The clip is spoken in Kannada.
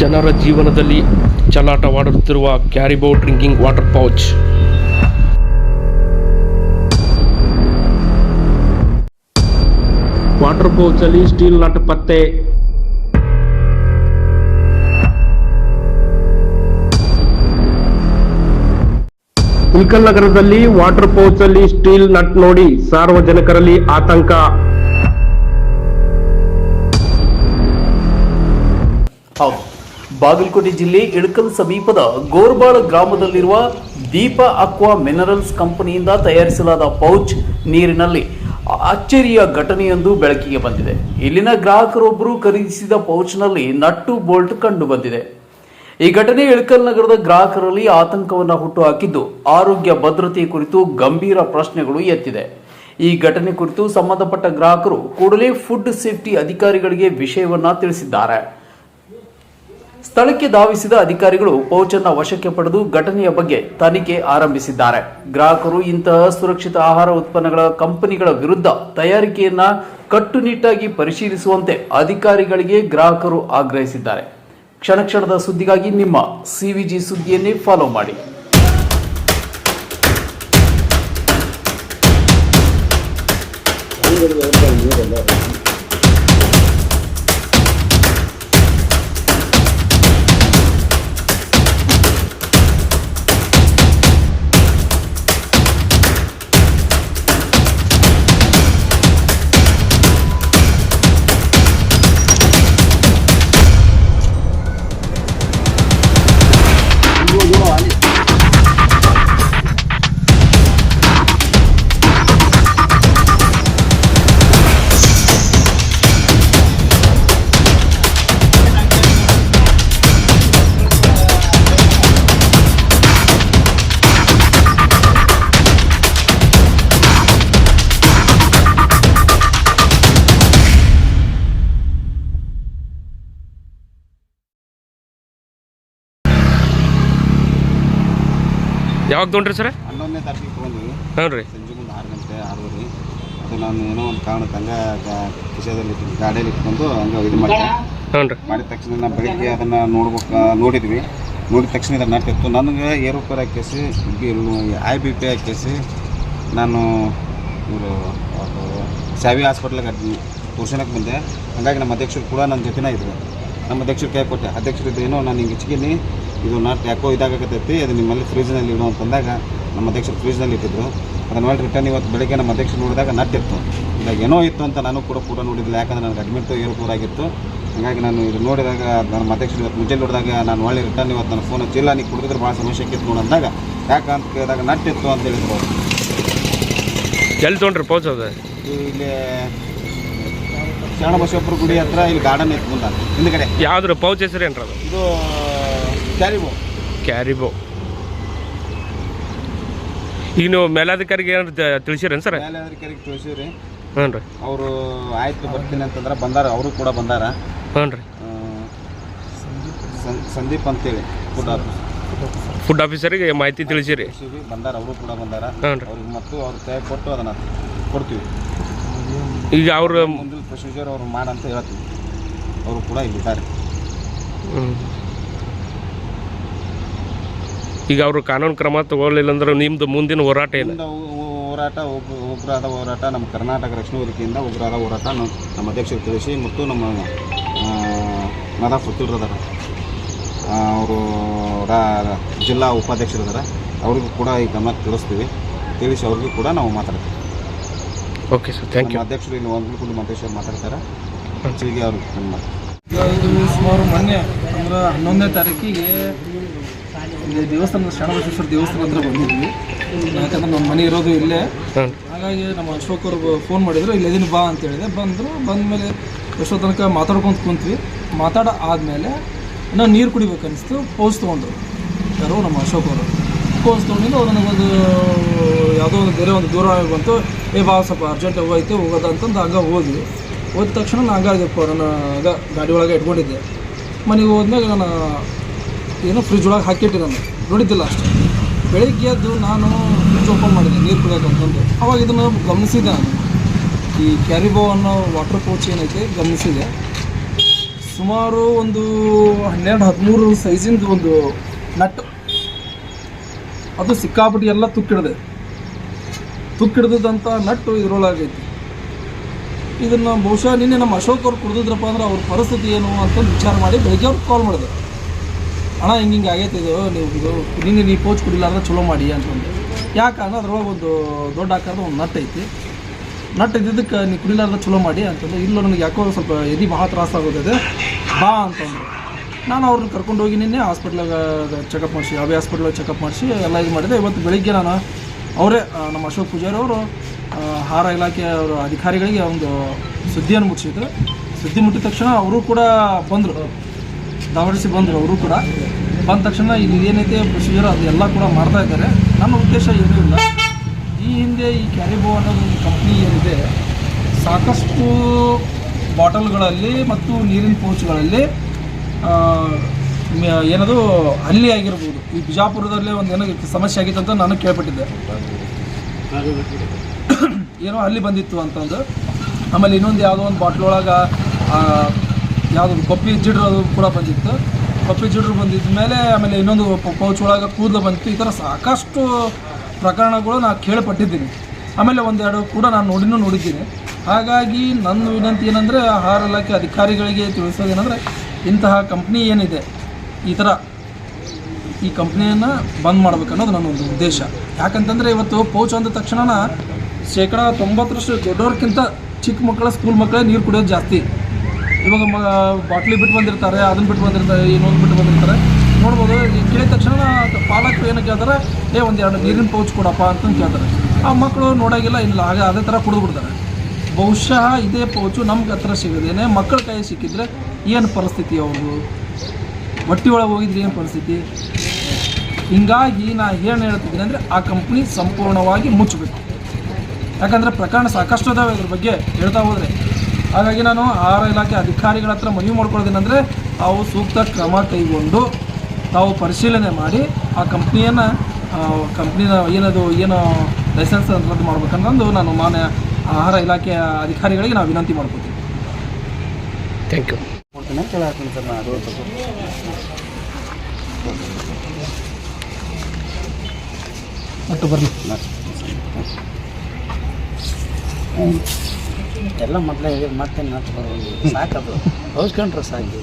ಜನರ ಜೀವನದಲ್ಲಿ ಚಲಾಟವಾಡುತ್ತಿರುವ Caribo drinking water pouch. Water ಪೌಚಲ್ಲಿ steel nut ಪತ್ತೆ. ಉಲ್ಕಲ್ ನಗರದಲ್ಲಿ ವಾಟರ್ ಪೌಚಲ್ಲಿ ಸ್ಟೀಲ್ ನಟ್ ನೋಡಿ ಸಾರ್ವಜನಿಕರಲ್ಲಿ ಆತಂಕ. ಹೌದು. ಬಾಗಲಕೋಟೆ ಜಿಲ್ಲೆ ಇಳಕಲ್ ಸಮೀಪದ ಗೋರ್ಬಾಳ ಗ್ರಾಮದಲ್ಲಿರುವ ದೀಪ ಅಕ್ವಾ ಮಿನರಲ್ಸ್ ಕಂಪನಿಯಿಂದ ತಯಾರಿಸಲಾದ ಪೌಚ್ ನೀರಿನಲ್ಲಿ ಅಚ್ಚರಿಯ ಘಟನೆಯೊಂದು ಬೆಳಕಿಗೆ ಬಂದಿದೆ. ಇಲ್ಲಿನ ಗ್ರಾಹಕರೊಬ್ಬರು ಖರೀದಿಸಿದ ಪೌಚ್ನಲ್ಲಿ ನಟ್ಟು ಬೋಲ್ಟ್ ಕಂಡು ಬಂದಿದೆ ಈ ಘಟನೆ ಇಳಕಲ್ ನಗರದ ಗ್ರಾಹಕರಲ್ಲಿ ಆತಂಕವನ್ನು ಹುಟ್ಟುಹಾಕಿದ್ದು, ಆರೋಗ್ಯ ಭದ್ರತೆ ಕುರಿತು ಗಂಭೀರ ಪ್ರಶ್ನೆಗಳು ಎತ್ತಿದೆ. ಈ ಘಟನೆ ಕುರಿತು ಸಂಬಂಧಪಟ್ಟ ಗ್ರಾಹಕರು ಕೂಡಲೇ ಫುಡ್ ಸೇಫ್ಟಿ ಅಧಿಕಾರಿಗಳಿಗೆ ವಿಷಯವನ್ನ ತಿಳಿಸಿದ್ದಾರೆ. ಸ್ಥಳಕ್ಕೆ ಧಾವಿಸಿದ ಅಧಿಕಾರಿಗಳು ಪೌಚನ್ನ ವಶಕ್ಕೆ ಪಡೆದು ಘಟನೆಯ ಬಗ್ಗೆ ತನಿಖೆ ಆರಂಭಿಸಿದ್ದಾರೆ. ಗ್ರಾಹಕರು ಇಂತಹ ಸುರಕ್ಷಿತ ಆಹಾರ ಉತ್ಪನ್ನಗಳ ಕಂಪನಿಗಳ ವಿರುದ್ಧ ತಯಾರಿಕೆಯನ್ನ ಕಟ್ಟುನಿಟ್ಟಾಗಿ ಪರಿಶೀಲಿಸುವಂತೆ ಅಧಿಕಾರಿಗಳಿಗೆ ಗ್ರಾಹಕರು ಆಗ್ರಹಿಸಿದ್ದಾರೆ. ಕ್ಷಣ ಕ್ಷಣದ ಸುದ್ದಿಗಾಗಿ ನಿಮ್ಮ ಸಿವಿಜಿ ಸುದ್ದಿಯನ್ನೇ ಫಾಲೋ ಮಾಡಿ. ಯಾವಾಗ ತೊಗೊಂಡ್ರಿ ಸರ್? ಹನ್ನೊಂದನೇ ತಾರೀಕಿಗೆ ತೊಗೊಂಡ್ವಿ. ಹ್ಞೂ ರೀ ಸಂಜೆ ಮುಂದೆ ಆರು ಗಂಟೆ ಆರೂವರೆ. ಅದು ನಾನು ಏನೋ ಒಂದು ಕಾರಣಕ್ಕೆ ಹಂಗೆ ಕಿಶದಲ್ಲಿ ಗಾಡಿಯಲ್ಲಿ ಇಟ್ಕೊಂಡು ಹಂಗೆ ಇದು ಮಾಡಿ ಹ್ಞೂ ರೀ ಮಾಡಿದ ತಕ್ಷಣ ನಾನು ಬೆಳಿಗ್ಗೆ ಅದನ್ನು ನೋಡ್ಬೇಕು ನೋಡಿದ್ವಿ. ನೋಡಿದ ತಕ್ಷಣ ಇದನ್ನು ನಟ್ಟಿತ್ತು ನನಗೆ ಏರೋಪೇರ್ ಹಾಕಿಸಿ ಐ ಬಿ ಪಿ ಹಾಕಿಸಿ ನಾನು ಇವರು ಶಾವಿ ಹಾಸ್ಪಿಟ್ಲಿಗೆ ತೋರ್ಸೋಣಕ್ಕೆ ಬಂದೆ. ಹಾಗಾಗಿ ನಮ್ಮ ಅಧ್ಯಕ್ಷರು ಕೂಡ ನನ್ನ ಜೊತೆನೇ ಇದ್ದರು ನಮ್ಮ ಅಧ್ಯಕ್ಷರು ಕೈ ಕೊಟ್ಟೆ ಅಧ್ಯಕ್ಷರು ನಾನು ಹಿಂಗೆ ಹೆಚ್ಚಿಗೆ ಇದು ನಾಟ್ ಯಾಕೋ ಇದಾಗತ್ತೈತಿ ಅದು ನಿಮ್ಮಲ್ಲಿ ಫ್ರೀಜ್ನಲ್ಲಿ ಇಡು ಅಂತಂದಾಗ ನಮ್ಮ ಅಧ್ಯಕ್ಷರು ಫ್ರಿಜ್ನಲ್ಲಿ ಇಟ್ಟಿದ್ರು. ಅದನ್ನ ಮೇಲೆ ರಿಟರ್ನ್ ಇವತ್ತು ಬೆಳಗ್ಗೆ ನಮ್ಮ ಅಧ್ಯಕ್ಷ ನೋಡಿದಾಗ ನಟ್ಟಿತ್ತು ಇದಾಗ ಏನೋ ಇತ್ತು ಅಂತ ನಾನು ಕೂಡ ಕೂಡ ನೋಡಿದ್ದಿಲ್ಲ ಯಾಕಂದ್ರೆ ನನಗೆ ಅಡ್ಮಿಟ್ ಏರ್ಪೂರಾಗಿತ್ತು ಹಾಗಾಗಿ ನಾನು ಇದು ನೋಡಿದಾಗ ನಮ್ಮ ಅಧ್ಯಕ್ಷರು ಇವತ್ತು ಮುಂಚೆ ನೋಡಿದಾಗ ನಾನು ಒಳ್ಳೆ ರಿಟರ್ನ್ ಇವತ್ತು ನನ್ನ ಫೋನ್ ಹಚ್ಚಿಲ್ಲ ನೀವು ಕುಡಿದ್ರೆ ಭಾಳ ಸಮಸ್ಯೆ ಆಕಿತ್ತು ನೋಡಿದಾಗ ಅಂದಾಗ ಯಾಕೆ ಅಂತ ಕೇಳಿದಾಗ ನಟ್ಟಿತ್ತು ಅಂತ ಹೇಳಿದ್ರು. ಎಲ್ಲಿ ತೊಗೊಂಡ್ರಿ ಪೌಚ್ ಅದು? ಇಲ್ಲಿ ಇಲ್ಲಿ ಬಸವಪ್ಪರ ಗುಡಿ ಹತ್ರ ಇಲ್ಲಿ ಗಾರ್ಡನ್ ಇತ್ತು ಮುಂದೆ ಹಿಂದ್ಗಡೆ. ಯಾವ್ದ್ರ ಪೌಚ್ ಹೆಸರು ಏನ್ರ ಇದು ಕ್ಯಾರಿಬೋ ಕ್ಯಾರಿಬೋ ಈಗ ನೀವು ಮೇಲಾಧಿಕಾರಿಗೆ ಏನಾರು ತಿಳಿಸಿರೇನು ಸರ್? ಮೇಲಾಧಿಕಾರಿಗೆ ತಿಳಿಸಿರಿ ಹ್ಞೂ ರೀ. ಅವರು ಆಯ್ತು ಬರ್ತೀನಿ ಅಂತಂದ್ರೆ ಬಂದಾರ ಅವರು ಕೂಡ ಬಂದಾರ. ಹ್ಞೂ ರೀ. ಸಂದೀಪ್ ಅಂತೇಳಿ ಫುಡ್ ಆಫೀಸ್ ಫುಡ್ ಆಫೀಸರಿಗೆ ಮಾಹಿತಿ ತಿಳಿಸಿರಿ. ಬಂದಾರ ಅವರು ಕೂಡ ಬಂದಾರ. ಹ್ಞೂ ರೀ. ಅವ್ರಿಗೆ ಮತ್ತು ಅವ್ರ ಕೈ ಕೊಟ್ಟು ಅದನ್ನು ಕೊಡ್ತೀವಿ. ಈಗ ಅವರು ಮುಂದಿನ ಪ್ರೊಸೀಜರ್ ಅವ್ರು ಮಾಡಂತ ಹೇಳ್ತೀವಿ. ಅವರು ಕೂಡ ಇಲ್ಲಿದ್ದಾರೆ ಈಗ ಅವರು ಕಾನೂನು ಕ್ರಮ ತಗೊಳ್ಳಿಲ್ಲ ಅಂದ್ರೆ ನಿಮ್ದು ಮುಂದಿನ ಹೋರಾಟ ಏನು? ಮುಂದೆ ಹೋರಾಟ ಉಗ್ರ- ಉಗ್ರಾದ ಹೋರಾಟ ನಮ್ಮ ಕರ್ನಾಟಕ ರಕ್ಷಣಾ ವೇದಿಕೆಯಿಂದ ಉಗ್ರಾದ ಹೋರಾಟ ನಾವು ನಮ್ಮ ಅಧ್ಯಕ್ಷರು ತಿಳಿಸಿ ಮತ್ತು ನಮ್ಮ ನದ ಪುತ್ತೂರದಾರ ಅವರು ಜಿಲ್ಲಾ ಉಪಾಧ್ಯಕ್ಷರು ಇದಾರೆ. ಅವ್ರಿಗೂ ಕೂಡ ಈ ಗಮನ ತಿಳಿಸ್ತೀವಿ. ತಿಳಿಸಿ ಅವ್ರಿಗೂ ಕೂಡ ನಾವು ಮಾತಾಡ್ತೀವಿ. ಓಕೆ ಸರ್ ಥ್ಯಾಂಕ್ ಯು ನಮ್ಮ ಅಧ್ಯಕ್ಷರು ಇಲ್ಲಿ ಒಂದು ಕೂಡ ಮಾತಾಡ್ತಾರೆ. ಅವರು ಅವ್ರಿಗೆ ಸುಮಾರು ಮೊನ್ನೆ ಅಂದ್ರೆ ಹನ್ನೊಂದನೇ ತಾರೀಕಿಗೆ ಇಲ್ಲಿ ದೇವಸ್ಥಾನ ಶರಣಬಸವೇಶ್ವರ ದೇವಸ್ಥಾನ ಹತ್ರ ಬಂದಿದ್ವಿ. ಯಾಕಂದ್ರೆ ನಮ್ಮ ಮನೆ ಇರೋದು ಇಲ್ಲೇ. ಹಾಗಾಗಿ ನಮ್ಮ ಅಶೋಕ್ ಫೋನ್ ಮಾಡಿದ್ರು ಇಲ್ಲಿ ಎದಿನ ಬಾ ಅಂತ ಹೇಳಿದೆ. ಬಂದರು ಬಂದಮೇಲೆ ಎಷ್ಟೋ ತನಕ ಮಾತಾಡ್ಕೊಂತ ಕುಂತ್ವಿ. ಮಾತಾಡ ಆದಮೇಲೆ ನಾವು ನೀರು ಕುಡಿಬೇಕು ಅನಿಸ್ತು ಪೋಸ್ ತೊಗೊಂಡ್ರು. ಯಾರು ನಮ್ಮ ಅಶೋಕ್ ಅವರು ಪೋಸ್ ತೊಗೊಂಡಿದ್ದು ಅವ್ರು ನನಗೊಂದು ಯಾವುದೋ ಒಂದು ಬೇರೆ ಒಂದು ದೂರ ಬಂತು. ಏ ಬಾ ಸ್ವಲ್ಪ ಅರ್ಜೆಂಟ್ ಹೋಗೈತೆ ಹೋಗೋದ ಅಂತಂದು ಹಂಗೆ ಹೋದ್ವಿ. ಹೋದ ತಕ್ಷಣ ನಾನು ಆಗ ಗಾಡಿ ಒಳಗೆ ಇಟ್ಕೊಂಡಿದ್ದೆ. ಮನೆಗೆ ಹೋದ್ಮೇಲೆ ನಾನು ಏನೋ ಫ್ರಿಜ್ ಒಳಗೆ ಹಾಕಿಟ್ಟೆ ನಾನು ನೋಡಿದ್ದಿಲ್ಲ ಅಷ್ಟೇ. ಬೆಳಿಗ್ಗೆ ಎದ್ದು ನಾನು ಫ್ರಿಜ್ ಓಪನ್ ಮಾಡಿದೆ, ನೀರು ಕುಡಿಯೋಕೆ ಅಂತಂದು. ಅವಾಗ ಇದನ್ನು ಗಮನಿಸಿದೆ ನಾನು. ಈ ಕ್ಯಾರಿಬೋ ಅನ್ನೋ ವಾಟರ್ ಪೌಚ್ ಏನೈತೆ, ಗಮನಿಸಿದೆ. ಸುಮಾರು ಒಂದು ಹನ್ನೆರಡು, ಹದಿಮೂರು ಸೈಜಿಂದು ಒಂದು ನಟ್. ಅದು ಸಿಕ್ಕಾಪಟ್ಟಿ ಎಲ್ಲ ತುಕ್ಕಿಡ್ದೆ. ತುಕ್ಕಿಡ್ದಂಥ ನಟ್ಟು ಇದ್ರೊಳಗೈತಿ. ಇದನ್ನು ಬಹುಶಃ ನಿನ್ನೆ ನಮ್ಮ ಅಶೋಕ್ ಅವ್ರು ಕುಡ್ದಿದ್ರಪ್ಪ ಅಂದ್ರೆ ಅವ್ರ ಪರಿಸ್ಥಿತಿ ಏನು ಅಂತ ವಿಚಾರ ಮಾಡಿ ಬೆಳಗ್ಗೆ ಅವ್ರು ಕಾಲ್ ಮಾಡಿದೆ ಅಣ್ಣ, ಹಿಂಗೆ ಹಿಂಗೆ ಆಗೈತೆ ಇದು, ನೀವು ಇದು, ನಿನ್ನೆ ನೀವು ಪೋಚ್ ಅಂದ್ರೆ ಚಲೋ ಮಾಡಿ ಅಂತಂದು ಯಾಕಂದ್ರೆ ಅದ್ರೊಳಗೆ ಒಂದು ದೊಡ್ಡ ಆಕಾರದ ಒಂದು ನಟ್ ಐತಿ. ನಟ್ ಇದ್ದಿದ್ದಕ್ಕೆ ನೀವು ಕುಡಿಲಾರ್ದ ಚಲೋ ಮಾಡಿ ಅಂತಂದ್ರೆ ಇಲ್ಲ, ನನಗೆ ಯಾಕೋ ಸ್ವಲ್ಪ ಎದಿ ಭಾಳ ತ್ರಾಸ ಆಗೋದಿದೆ ಬಾ ಅಂತಂದ್ರು ನಾನು ಅವ್ರನ್ನ ಕರ್ಕೊಂಡು ಹೋಗಿ ನಿನ್ನೆ ಹಾಸ್ಪಿಟ್ಲಾಗ ಚೆಕಪ್ ಮಾಡಿಸಿ ಅವೇ ಹಾಸ್ಪಿಟ್ಲಾಗ ಚೆಕಪ್ ಮಾಡಿಸಿ ಎಲ್ಲ ಇದು ಮಾಡಿದೆ. ಇವತ್ತು ಬೆಳಿಗ್ಗೆ ನಾನು ಅವರೇ ನಮ್ಮ ಅಶೋಕ್ ಪೂಜಾರಿ ಅವರು ಆಹಾರ ಇಲಾಖೆ ಅವರ ಅಧಿಕಾರಿಗಳಿಗೆ ಒಂದು ಸುದ್ದಿಯನ್ನು ಮುಟ್ಟಿಸಿದ್ರು ಸುದ್ದಿ ಮುಟ್ಟಿದ ತಕ್ಷಣ ಅವರು ಕೂಡ ಬಂದರು. ಧಾವಡಿಸಿ ಬಂದರು ಅವರು ಕೂಡ. ಬಂದ ತಕ್ಷಣ ಇಲ್ಲಿ ಏನೈತೆ ಪ್ರೊಸೀಜರ್ ಎಲ್ಲ ಕೂಡ ಮಾಡ್ತಾ ಇದ್ದಾರೆ. ನನ್ನ ಉದ್ದೇಶ ಇರಲಿಲ್ಲ ಈ ಹಿಂದೆ ಈ ಕ್ಯಾರಿಬೋ ಅನ್ನೋದು ಒಂದು ಕಂಪ್ನಿ ಏನಿದೆ, ಸಾಕಷ್ಟು ಬಾಟಲ್ಗಳಲ್ಲಿ ಮತ್ತು ನೀರಿನ ಪೌಚ್ಗಳಲ್ಲಿ ಏನದು ಹಲ್ಲಿ ಆಗಿರ್ಬೋದು ಈ ಬಿಜಾಪುರದಲ್ಲೇ ಒಂದು ಏನೋ ಸಮಸ್ಯೆ ಆಗಿತ್ತು ಅಂತ ನಾನು ಕೇಳ್ಪಟ್ಟಿದ್ದೆ. ಏನೋ ಅಲ್ಲಿ ಬಂದಿತ್ತು ಅಂತಂದು. ಆಮೇಲೆ ಇನ್ನೊಂದು ಯಾವುದೋ ಒಂದು ಬಾಟ್ಲ್ ಒಳಗೆ ಯಾವುದೋ ಕೊಪ್ಪಿ ಜಿಡ್ರು ಅದು ಕೂಡ ಬಂದಿತ್ತು. ಕೊಪ್ಪಿ ಜಿಡ್ರು ಬಂದಿದ್ದ ಮೇಲೆ ಆಮೇಲೆ ಇನ್ನೊಂದು ಪೌಚ್ ಒಳಗೆ ಕೂದಲು ಬಂದಿತ್ತು. ಈ ಥರ ಸಾಕಷ್ಟು ಪ್ರಕರಣಗಳು ನಾನು ಕೇಳ್ಪಟ್ಟಿದ್ದೀನಿ. ಆಮೇಲೆ ಒಂದೆರಡು ಕೂಡ ನಾನು ನೋಡಿನೂ ನೋಡಿದ್ದೀನಿ. ಹಾಗಾಗಿ ನನ್ನ ವಿನಂತಿ ಏನಂದರೆ ಆಹಾರ ಇಲಾಖೆ ಅಧಿಕಾರಿಗಳಿಗೆ ತಿಳಿಸೋದೇನೆಂದರೆ, ಇಂತಹ ಕಂಪ್ನಿ ಏನಿದೆ, ಈ ಥರ ಈ ಕಂಪ್ನಿಯನ್ನು ಬಂದ್ ಮಾಡ್ಬೇಕು ಅನ್ನೋದು ನನ್ನ ಒಂದು ಉದ್ದೇಶ. ಯಾಕಂತಂದರೆ ಇವತ್ತು ಪೌಚ್ ಅಂದ ತಕ್ಷಣ ಶೇಕಡ ತೊಂಬತ್ತರಷ್ಟು ದೊಡ್ಡವ್ರಿಗಿಂತ ಚಿಕ್ಕ ಮಕ್ಕಳ ಸ್ಕೂಲ್ ಮಕ್ಕಳೇ ನೀರು ಕುಡಿಯೋದು ಜಾಸ್ತಿ. ಇವಾಗ ಮ, ಬಾಟ್ಲಿ ಬಿಟ್ಟು ಬಂದಿರ್ತಾರೆ ಅದನ್ನ ಬಿಟ್ಟು ಬಂದಿರ್ತಾರೆ, ಇನ್ನೊಂದು ಬಿಟ್ಟು ಬಂದಿರ್ತಾರೆ. ನೋಡ್ಬೋದು ಕೇಳಿದ ತಕ್ಷಣ ಪಾಲಕರು ಏನು ಕೇಳ್ತಾರೆ ಏ ಒಂದು ಎರಡು ನೀರಿನ ಪೌಚ್ ಕೊಡಪ್ಪ ಅಂತಂದು ಕೇಳ್ತಾರೆ. ಆ ಮಕ್ಕಳು ನೋಡೋಗಿಲ್ಲ, ಇಲ್ಲ ಹಾಗೆ ಅದೇ ಥರ ಕುಡಿದ್ಬಿಡ್ತಾರೆ ಬಹುಶಃ ಇದೇ ಪೌಚು ನಮ್ಗೆ ಹತ್ರ ಸಿಗೋದೇನೆ ಮಕ್ಕಳ ಕೈ ಸಿಕ್ಕಿದ್ರೆ ಏನು ಪರಿಸ್ಥಿತಿ ಅವ್ರದ್ದು ಹೊಟ್ಟಿ ಒಳಗೆ ಹೋಗಿದ್ರೆ ಏನು ಪರಿಸ್ಥಿತಿ? ಹಿಂಗಾಗಿ ನಾ ಏನು ಹೇಳ್ತಿದ್ದೀನಿ ಅಂದರೆ ಆ ಕಂಪ್ನಿ ಸಂಪೂರ್ಣವಾಗಿ ಮುಚ್ಚಬೇಕು ಯಾಕಂದರೆ ಪ್ರಕರಣ ಸಾಕಷ್ಟು ಅದಾವೆ ಇದ್ರ ಬಗ್ಗೆ ಹೇಳ್ತಾ ಹೋದರೆ. ಹಾಗಾಗಿ ನಾನು ಆಹಾರ ಇಲಾಖೆ ಅಧಿಕಾರಿಗಳ ಹತ್ರ ಮನವಿ ಮಾಡ್ಕೊಳ್ಳೋದೇನೆಂದರೆ ತಾವು ಸೂಕ್ತ ಕ್ರಮ ಕೈಗೊಂಡು ತಾವು ಪರಿಶೀಲನೆ ಮಾಡಿ ಆ ಕಂಪ್ನಿಯನ್ನು ಕಂಪ್ನಿನ ಏನದು ಏನು ಲೈಸೆನ್ಸ್ ರದ್ದು ಮಾಡ್ಬೇಕಂತಂದು ನಾನು ಮಾನ್ಯ ಆಹಾರ ಇಲಾಖೆಯ ಅಧಿಕಾರಿಗಳಿಗೆ ನಾವು ವಿನಂತಿ ಮಾಡ್ಕೊತೀನಿ ಥ್ಯಾಂಕ್ ಯು ಒಟ್ಟು ಬರಲಿ. ಎಲ್ಲ ಮೊದಲೇ ಮತ್ತೆ ಸಾಕು ಸಾಕದು ಹೊಸ್ಕೊಂಡ್ರೆ ಸಾಕು.